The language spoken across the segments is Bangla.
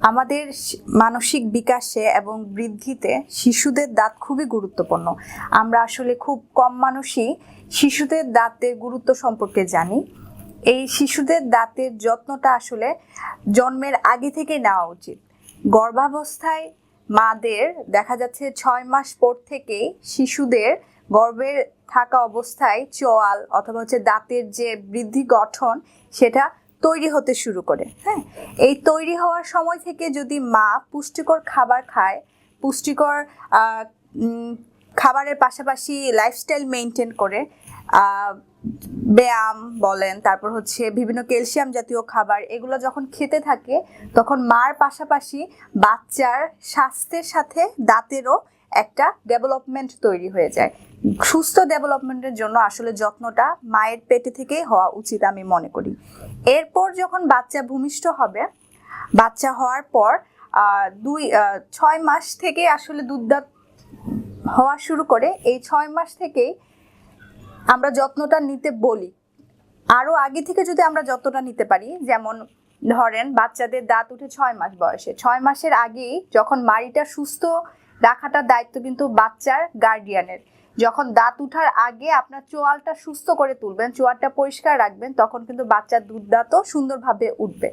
আমাদের মানসিক বিকাশে এবং বৃদ্ধিতে শিশুদের দাঁত খুবই গুরুত্বপূর্ণ। আমরা আসলে খুব কম মানুষই শিশুদের দাঁতের গুরুত্ব সম্পর্কে জানি। এই শিশুদের দাঁতের যত্নটা আসলে জন্মের আগে থেকে নেওয়া উচিত। গর্ভাবস্থায় মাদের দেখা যাচ্ছে ছয় মাস পর থেকেই শিশুদের গর্ভে থাকা অবস্থায় চোয়াল অথবা হচ্ছে দাঁতের যে বৃদ্ধি গঠন, সেটা তৈরি হতে শুরু করে হ্যাঁ? এই তৈরি হওয়ার সময় থেকে যদি মা পুষ্টিকর খাবার খায়, পুষ্টিকর খাবারের পাশাপাশি লাইফস্টাইল মেনটেন করে ব্যায়াম বলেন, তারপর হচ্ছে বিভিন্ন ক্যালসিয়াম জাতীয় খাবার, এগুলো যখন খেতে থাকে, তখন মার পাশাপাশি বাচ্চার স্বাস্থ্যের সাথে দাঁতেরও একটা ডেভেলপমেন্ট তৈরি হয়ে যায়। সুস্থ ডেভেলপমেন্টের জন্য আসলে যত্নটা মায়ের পেটে থেকেই হওয়া উচিত আমি মনে করি। এরপর যখন বাচ্চা ভূমিষ্ঠ হবে, বাচ্চা হওয়ার পর দুই ছয় মাস থেকে আসলে দুধদাত হওয়া শুরু করে, এই ছয় মাস থেকেই আমরা যত্নটা নিতে বলি। আরও আগে থেকে যদি আমরা যত্নটা নিতে পারি, যেমন ধরেন বাচ্চাদের দাঁত উঠে ছয় মাস বয়সে, ছয় মাসের আগেই যখন মাড়িটা সুস্থ রাখাটার দায়িত্ব কিন্তু বাচ্চার গার্ডিয়ানের যখন দাঁত উঠার আগে আপনার চোয়ালটা সুস্থ করে তুলবেন, চোয়ালটা পরিষ্কার রাখবেন, তখন কিন্তু বাচ্চার দুধ দাঁতও সুন্দরভাবে উঠবে।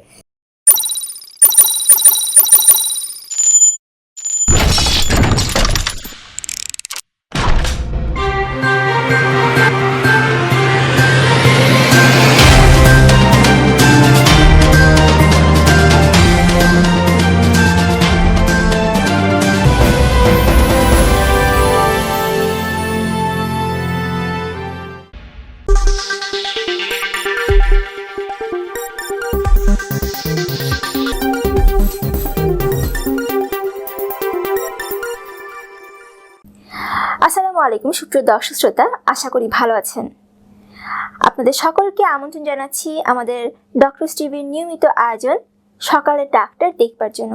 আলাইকুম সুপ্রিয় দর্শক শ্রোতা, আশা করি ভালো আছেন। আপনাদের সকলকে আমন্ত্রণ জানাচ্ছি আমাদের ডক্টর টিভির নিয়মিত আয়োজন সকালের ডাক্তার দেখবার জন্য।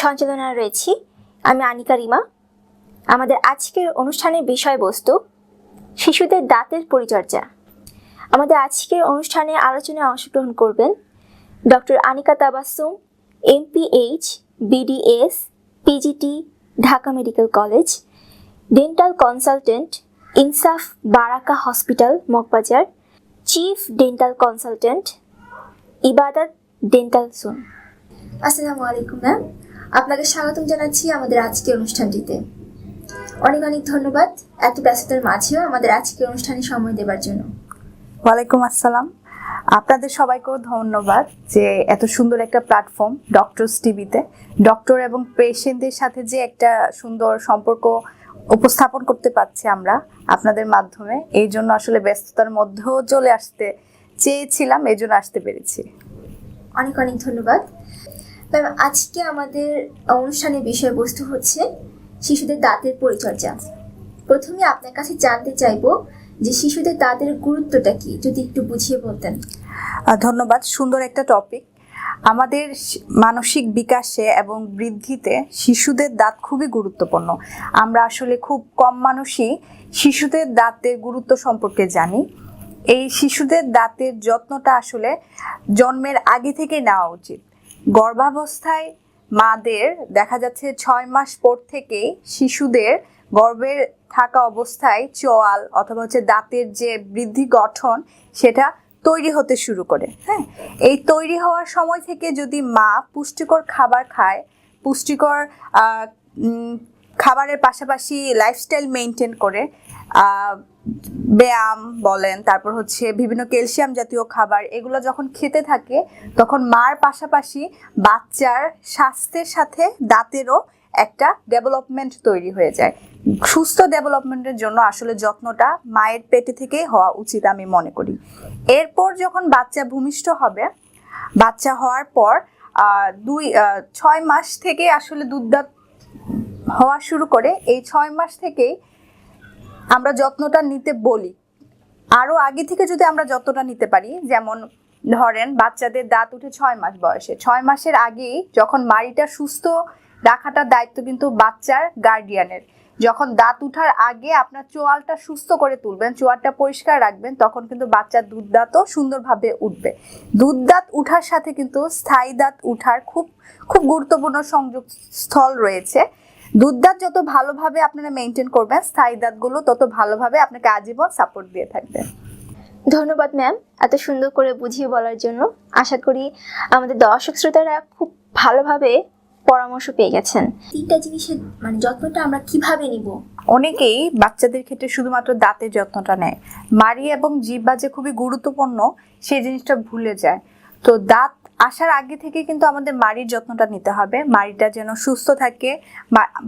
সঞ্চালনায় রয়েছি আমি আনিকা রিমা। আমাদের আজকের অনুষ্ঠানের বিষয়বস্তু, শিশুদের দাঁতের পরিচর্যা। আমাদের আজকের অনুষ্ঠানে আলোচনায় অংশগ্রহণ করবেন doctor Anika Tabassum MPH BDS PGT Dhaka medical college dental consultant Insaf Baraka hospital Moghbazar chief dental consultant Ibadat dental zone আসসালামু আলাইকুম ম্যাম আপনাকে স্বাগতম জানাচ্ছি আমাদের আজকের অনুষ্ঠানটিতে। অনেক অনেক ধন্যবাদ এত ব্যস্ততার মাঝেও আমাদের আজকের অনুষ্ঠানে সময় দেওয়ার জন্য। ওয়ালাইকুম আসসালাম। আপনাদের সবাইকেও ধন্যবাদ যে এত সুন্দর একটা প্ল্যাটফর্ম ডক্টরস টিভিতে ডক্টর এবং পেশেন্টদের সাথে যে একটা সুন্দর সম্পর্ক উপস্থাপন করতে পারছি আমরা আপনাদের মাধ্যমে। এই জন্য আসলে ব্যস্ততার মধ্যেও চলে আসতে চেয়েছিলাম এই জন্য আসতে পেরেছি। অনেক অনেক ধন্যবাদ। ম্যাম আজকে আমাদের অনুষ্ঠানের বিষয়বস্তু হচ্ছে শিশুদের দাঁতের পরিচর্যা। প্রথমে আপনার কাছে জানতে চাইব যে শিশুদের দাঁতের গুরুত্বটা কি যদি একটু বুঝিয়ে বলতেন। ধন্যবাদ সুন্দর একটা টপিক আমাদের মানসিক বিকাশে এবং বৃদ্ধিতে শিশুদের দাঁত খুবই গুরুত্বপূর্ণ। আমরা আসলে খুব কম মানুষই শিশুদের দাঁতের গুরুত্ব সম্পর্কে জানি। এই শিশুদের দাঁতের যত্নটা আসলে জন্মের আগে থেকে নেওয়া উচিত। গর্ভাবস্থায় মাদের দেখা যাচ্ছে ছয় মাস পর থেকেই শিশুদের গর্ভে থাকা অবস্থায় চোয়াল অথবা হচ্ছে দাঁতের যে বৃদ্ধি গঠন, সেটা তৈরি হতে শুরু করে হ্যাঁ? এই তৈরি হওয়ার সময় থেকে যদি মা পুষ্টিকর খাবার খায়, পুষ্টিকর খাবারের পাশাপাশি লাইফস্টাইল মেনটেন করে ব্যায়াম বলেন, তারপর হচ্ছে বিভিন্ন ক্যালসিয়াম জাতীয় খাবার, এগুলো যখন খেতে থাকে, তখন মার পাশাপাশি বাচ্চার স্বাস্থ্যের সাথে দাঁতেরও একটা ডেভেলপমেন্ট তৈরি হয়ে যায়। সুস্থ ডেভেলপমেন্টের জন্য আসলে যত্নটা মায়ের পেটে থেকেই হওয়া উচিত আমি মনে করি। এরপর যখন বাচ্চা ভূমিষ্ঠ হবে, বাচ্চা হওয়ার পর দুই ছয় মাস থেকে আসলে দুধদাত হওয়া শুরু করে, এই ছয় মাস থেকেই আমরা যত্নটা নিতে বলি। আরও আগে থেকে যদি আমরা যত্নটা নিতে পারি, যেমন ধরেন বাচ্চাদের দাঁত উঠে ছয় মাস বয়সে, ছয় মাসের আগেই যখন মাড়িটা সুস্থ রাখাটার দায়িত্ব কিন্তু বাচ্চার গার্ডিয়ানের যখন দাঁত উঠার আগে আপনার চোয়ালটা সুস্থ করে তুলবেন, চোয়ালটা পরিষ্কার রাখবেন, তখন কিন্তু বাচ্চার দুধ দাঁতও সুন্দরভাবে উঠবে। দুধ দাঁত উঠার সাথে কিন্তু স্থায়ী দাঁত উঠার খুব খুব গুরুত্বপূর্ণ সংযোগ স্থল রয়েছে। দুধ দাঁত যত ভালোভাবে আপনারা মেনটেন করবেন, স্থায়ী দাঁতগুলো তত ভালোভাবে আপনাকে আজীবন সাপোর্ট দিয়ে থাকবে। ধন্যবাদ ম্যাম এত সুন্দর করে বুঝিয়ে বলার জন্য। আশা করি আমাদের দর্শক শ্রোতারা খুব ভালোভাবে পরামর্শ পেয়ে গেছেন। তিনটা জিনিসের মানে যত্নটা আমরা কীভাবে নিব? অনেকেই বাচ্চাদের ক্ষেত্রে শুধুমাত্র দাঁতের যত্নটা নেয়। মারি এবং জিব্বা যে খুবই গুরুত্বপূর্ণ সেই জিনিসটা ভুলে যায়। তো দাঁত আসার আগে থেকে কিন্তু আমাদের মাড়ির যত্নটা নিতে হবে। মাড়িটা যেন সুস্থ থাকে।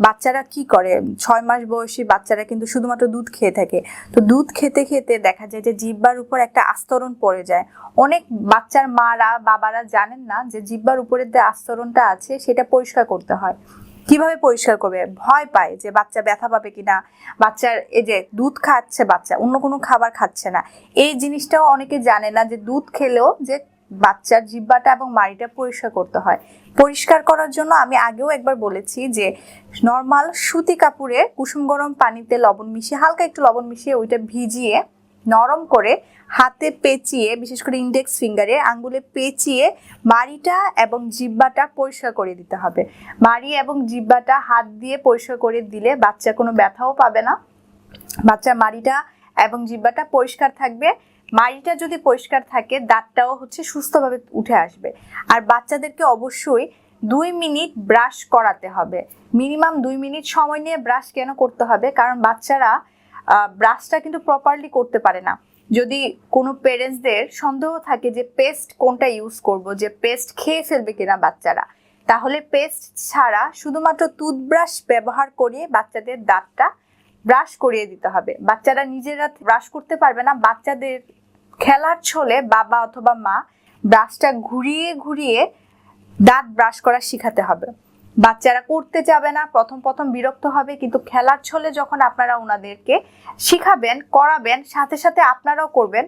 বাচ্চারা কি করে? ছয় মাস বয়সী বাচ্চারা কিন্তু শুধুমাত্র দুধ খেয়ে থাকে। তো দুধ খেতে খেতে দেখা যায় যে জিহ্বার উপর একটা আস্তরণ পড়ে যায়। অনেক বাচ্চার মারা, বাবারা জানেন না যে জিহ্বার উপরের যে আস্তরণটা আছে সেটা পরিষ্কার করতে হয়। কীভাবে পরিষ্কার করবে? ভয় পায় যে বাচ্চা ব্যথা পাবে কিনা। বাচ্চার এই যে দুধ খাচ্ছে বাচ্চা, অন্য কোনো খাবার খাচ্ছে না। এই জিনিসটাও অনেকে জানে না যে দুধ খেলেও যে বাচ্চার জিব্বাটা এবং মাড়িটা পরিষ্কার করতে হয়। পরিষ্কার করার জন্য আমি আগেও একবার বলেছি যে নর্মাল সুতি কাপড়ে কুসুম গরম পানিতে লবণ মিশিয়ে, হালকা একটু লবণ মিশিয়ে ওইটা ভিজিয়ে, নরম করে হাতে পেঁচিয়ে, বিশেষ করে ইন্ডেক্স ফিঙ্গারে আঙ্গুলে পেঁচিয়ে মাড়িটা এবং জিব্বাটা পরিষ্কার করে দিতে হবে। মাড়ি এবং জিব্বাটা হাত দিয়ে পরিষ্কার করে দিলে বাচ্চা কোনো ব্যথাও পাবে না। বাচ্চার মাড়িটা এবং জিব্বাটা পরিষ্কার থাকবে। মাড়িটা যদি পরিষ্কার থাকে, দাঁতটাও হচ্ছে সুস্থভাবে উঠে আসবে। আর বাচ্চাদেরকে অবশ্যই দুই মিনিট ব্রাশ করাতে হবে। মিনিমাম দুই মিনিট সময় নিয়ে ব্রাশ কেন করতে হবে? কারণ বাচ্চারা ব্রাশটা কিন্তু প্রপারলি করতে পারে না। যদি কোনো পেরেন্টসদের সন্দেহ থাকে যে পেস্ট কোনটা ইউজ করব, যে পেস্ট খেয়ে ফেলবে কিনা বাচ্চারা, তাহলে পেস্ট ছাড়া শুধুমাত্র টুথব্রাশ ব্যবহার করে বাচ্চাদের দাঁতটা ব্রাশ করিয়ে দিতে হবে। বাচ্চারা নিজেরা ব্রাশ করতে পারবে না, বাচ্চাদের খেলার ছলে বাবা অথবা মা ব্রাশটা ঘুরিয়ে ঘুরিয়ে দাঁত ব্রাশ করা শিখাতে হবে। বাচ্চারা করতে যাবে না, প্রথম প্রথম বিরক্ত হবে, কিন্তু খেলার ছলে যখন আপনারা ওনাদেরকে শিখাবেন, করাবেন, সাথে সাথে আপনারাও করবেন,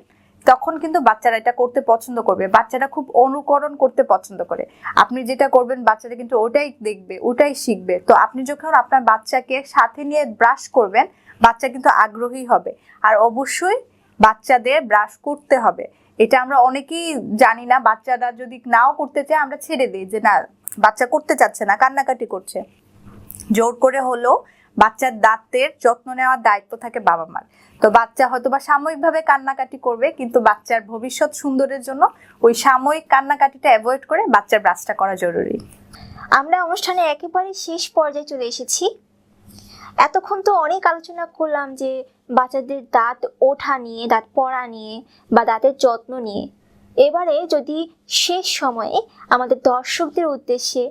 তখন কিন্তু বাচ্চারা এটা করতে পছন্দ করবে। বাচ্চারা খুব অনুকরণ করতে পছন্দ করে। আপনি যেটা করবেন, বাচ্চারা কিন্তু ওটাই দেখবে, ওটাই শিখবে। তো আপনি যখন আপনার বাচ্চাকে সাথে নিয়ে ব্রাশ করবেন, বাচ্চা কিন্তু আগ্রহী হবে। আর অবশ্যই বাচ্চাদের ব্রাশ করতে হবে। এটা আমরা অনেকেই জানি না, বাচ্চারা যদি নাও করতে চায় আমরা ছেড়ে দিই যে না, বাচ্চা করতে চাচ্ছে না, কান্নাকাটি করছে। জোর করে হলেও বাচ্চার দাঁতের যত্ন নেওয়ার দায়িত্ব থাকে বাবা মার। তো বাচ্চা হয়তো বা সাময়িকভাবে কান্নাকাটি করবে, কিন্তু বাচ্চার ভবিষ্যৎ সুন্দরের জন্য ওই সাময়িক কান্নাকাটিটা অ্যাভয়েড করে বাচ্চার ব্রাশটা করা জরুরি। আমরা অনুষ্ঠানে একেবারে শেষ পর্যায়ে চলে এসেছি। এতক্ষণ তো অনেক আলোচনা করলাম যে বাচ্চাদের দাঁত ওঠা নিয়ে, দাঁত পড়া নিয়ে বা দাঁতের যত্ন নিয়ে। এবারে যদি শেষ সময়ে আমাদের দর্শকদের উদ্দেশ্যে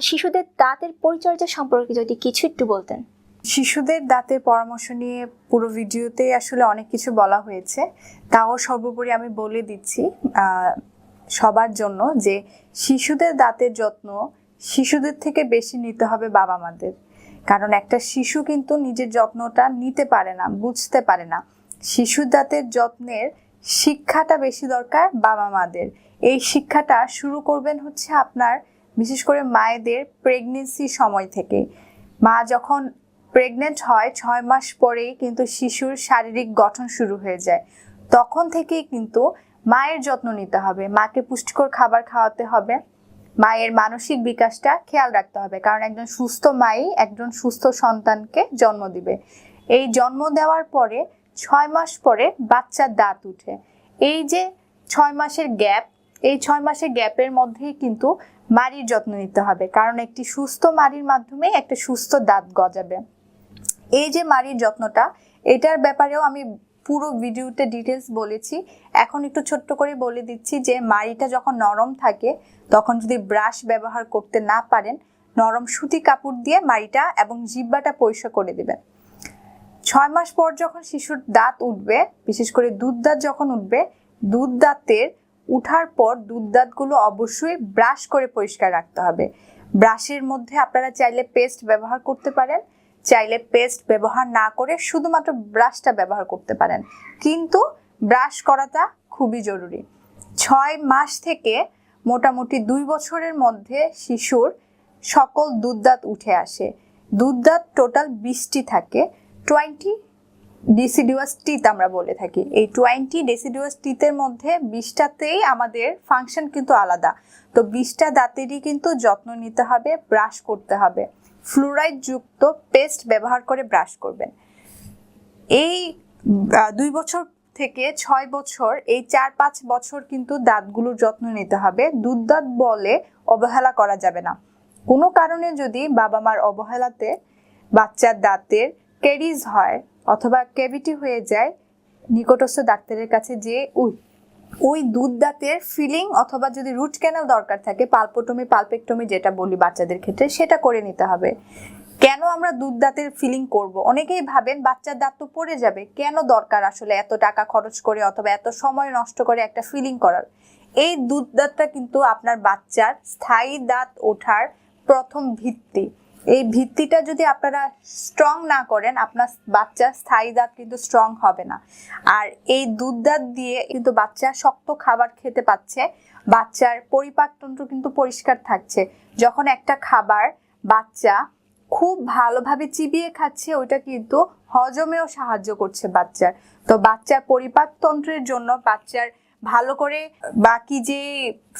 শিশুদের দাঁতের পরিচর্যা সম্পর্কে যদি কিছু একটু বলতেন। শিশুদের দাঁতের পরামর্শ নিয়ে পুরো ভিডিওতে আসলে অনেক কিছু বলা হয়েছে। তাও সর্বোপরি আমি বলে দিচ্ছি সবার জন্য যে শিশুদের দাঁতের যত্ন শিশুদের থেকে বেশি নিতে হবে বাবা মাদের কারণ একটা শিশু কিন্তু নিজের যত্নটা নিতে পারে না, বুঝতে পারে না। শিশুর দাঁতের যত্নের শিক্ষাটা বেশি দরকার বাবা মাদের। এই শিক্ষাটা শুরু করবেন হচ্ছে আপনার, বিশেষ করে মায়েদের প্রেগনেন্সি সময় থেকে। মা যখন প্রেগনেন্ট হয়, ছয় মাস পরেই কিন্তু শিশুর শারীরিক গঠন শুরু হয়ে যায়। তখন থেকেই কিন্তু মায়ের যত্ন নিতে হবে। মাকে পুষ্টিকর খাবার খাওয়াতে হবে। মায়ের মানসিক বিকাশটা খেয়াল রাখতে হবে। কারণ একজন সুস্থ মাই একজন সুস্থ সন্তানকে জন্ম দিবে। এই জন্ম দেওয়ার পরে ছয় মাস পরে বাচ্চার দাঁত উঠে। এই যে ছয় মাসের গ্যাপ, এই ছয় মাসের গ্যাপের মধ্যেই কিন্তু মাড়ির যত্ন নিতে হবে। কারণ একটি সুস্থ মাড়ির মাধ্যমে একটা সুস্থ দাঁত গজাবে। এই যে মারির যত্নটা, এটার ব্যাপারেও আমি পুরো ভিডিওতে ডিটেলস বলেছি। এখন একটু ছোট্ট করে বলে দিচ্ছি যে মাড়িটা যখন নরম থাকে তখন যদি ব্রাশ ব্যবহার করতে না পারেন, নরম সুতি কাপড় দিয়ে মাড়িটা এবং জিব্বাটা পরিষ্কার করে দেবেন। ছয় মাস পর যখন শিশুর দাঁত উঠবে, বিশেষ করে দুধ দাঁত যখন উঠবে দুধ দাঁতের উঠার পর দুধ দাঁতগুলো অবশ্যই ব্রাশ করে পরিষ্কার রাখতে হবে। ব্রাশের মধ্যে আপনারা চাইলে পেস্ট ব্যবহার করতে পারেন, চাইলে পেস্ট ব্যবহার না করে শুধুমাত্র ব্রাশটা ব্যবহার করতে পারেন। কিন্তু ব্রাশ করাটা খুবই জরুরি। ছয় মাস থেকে মোটামুটি দুই বছরের মধ্যে শিশুর সকল দুধ দাঁত উঠে আসে। দুধ দাঁত টোটাল বিশটি থাকে। টোয়েন্টি ডিসিডিউয়াস টিথ আমরা বলে থাকি। এই টোয়েন্টি ডেসিডিউয়াস টিথের মধ্যে বিশটাতেই আমাদের ফাংশন কিন্তু আলাদা। তো বিশটা দাঁতেরই কিন্তু যত্ন নিতে হবে ব্রাশ করতে হবে। ফ্লুরাইড যুক্ত পেস্ট ব্যবহার করে ব্রাশ করবেন। এই দুই বছর থেকে ছয় বছর, এই চার পাঁচ বছর কিন্তু দাঁতগুলোর যত্ন নিতে হবে। দুধ দাঁত বলে অবহেলা করা যাবে না। কোনো কারণে যদি বাবা মার অবহেলাতে বাচ্চার দাঁতের ক্যারিজ হয় অথবা ক্যাভিটি হয়ে যায়, নিকটস্থ ডাক্তারের কাছে যে ওই ওই দুধ দাঁতের ফিলিং অথবা যদি রুট ক্যানেল দরকার থাকে, পালপোটমি, পালপেক্টমি যেটা বলি বাচ্চাদের ক্ষেত্রে, সেটা করে নিতে হবে। আমরা দুধ দাঁতের ফিলিং করব। অনেকেই ভাবেন বাচ্চার দাঁত তো পড়ে যাবে, কেন দরকার আসলে এত টাকা খরচ করে অথবা এত সময় নষ্ট করে একটা ফিলিং করার? এই দুধ দাঁতটা কিন্তু আপনার বাচ্চার স্থায়ী দাঁত ওঠার প্রথম ভিত্তি। এই ভিত্তিটা যদি আপনারা স্ট্রং না করেন, আপনার বাচ্চার স্থায়ী দাঁত কিন্তু স্ট্রং হবে না। আর এই দুধ দাঁত দিয়ে কিন্তু বাচ্চা শক্ত খাবার খেতে পাচ্ছে, বাচ্চার পরিপাকতন্ত্র কিন্তু পরিষ্কার থাকছে। যখন একটা খাবার বাচ্চা খুব ভালোভাবে চিবিয়ে খাচ্ছে, ওইটা কিন্তু হজমেও সাহায্য করছে বাচ্চার। তো বাচ্চার পরিপাকতন্ত্রের জন্য বাচ্চার ভালো করে, বাকি যে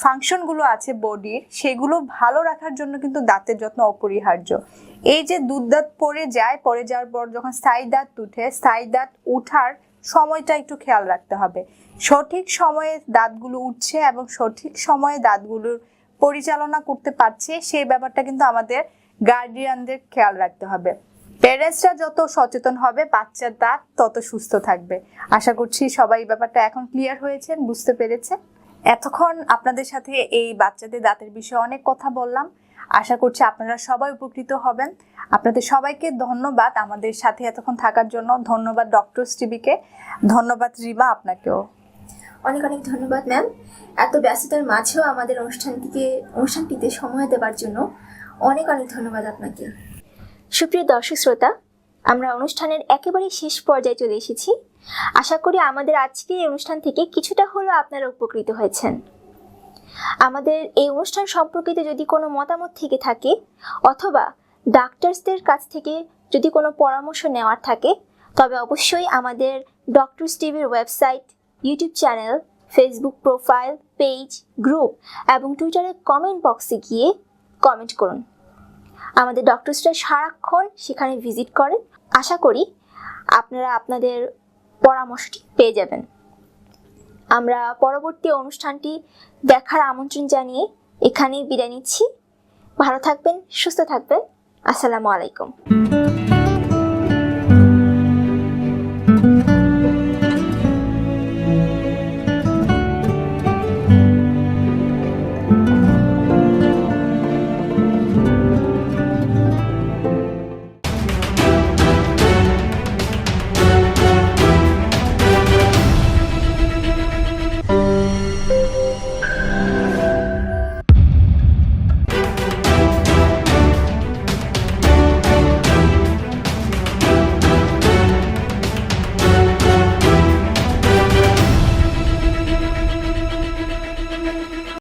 ফাংশনগুলো আছে বডির, সেগুলো ভালো রাখার জন্য কিন্তু দাঁতের যত্ন অপরিহার্য। এই যে দুধ দাঁত পড়ে যায়, পড়ে যাওয়ার পর যখন স্থায়ী দাঁত উঠে, স্থায়ী দাঁত উঠার সময়টা একটু খেয়াল রাখতে হবে। সঠিক সময়ে দাঁতগুলো উঠছে এবং সঠিক সময়ে দাঁতগুলোর পরিচালনা করতে পারছে, সেই ব্যাপারটা কিন্তু আমাদের গার্ডিয়ানদের খেয়াল রাখতে হবে। প্যারেন্টসরা যত সচেতন হবে বাচ্চার দাঁত তত সুস্থ থাকবে। আশা করছি সবাই ব্যাপারটা এখন ক্লিয়ার হয়েছেন বুঝতে পেরেছে। এতক্ষণ আপনাদের সাথে এই বাচ্চাদের দাঁতের বিষয়ে অনেক কথা বললাম। আশা করছি আপনারা সবাই উপকৃত হবেন। আপনাদের সবাইকে ধন্যবাদ আমাদের সাথে এতক্ষণ থাকার জন্য। ধন্যবাদ ডক্টর টিভিকে ধন্যবাদ রিমা আপনাকেও। অনেক অনেক ধন্যবাদ ম্যাম এত ব্যস্ততার মাঝেও আমাদের অনুষ্ঠানটিকে অনুষ্ঠানটিতে সময় দেওয়ার জন্য অনেক অনেক ধন্যবাদ আপনাকে। সুপ্রিয় দর্শক শ্রোতা, আমরা অনুষ্ঠানের একেবারে শেষ পর্যায়ে চলে এসেছি। আশা করি আমাদের আজকের এই অনুষ্ঠান থেকে কিছুটা হলেও আপনারা উপকৃত হয়েছেন। আমাদের এই অনুষ্ঠান সম্পর্কিত যদি কোনো মতামত থেকে থাকে, অথবা ডাক্তারসদের কাছ থেকে যদি কোনো পরামর্শ নেওয়ার থাকে, তবে অবশ্যই আমাদের ডক্টরস টিভির website, YouTube channel, Facebook profile, page, group এবং টুইটারের কমেন্ট বক্সে গিয়ে কমেন্ট করুন। আমাদের ডক্টরসরা সারাক্ষণ সেখানে ভিজিট করেন। আশা করি আপনারা আপনাদের পরামর্শটি পেয়ে যাবেন। আমরা পরবর্তী অনুষ্ঠানটি দেখার আমন্ত্রণ জানিয়ে এখানেই বিদায় নিচ্ছি। ভালো থাকবেন, সুস্থ থাকবেন। আসসালামু আলাইকুম।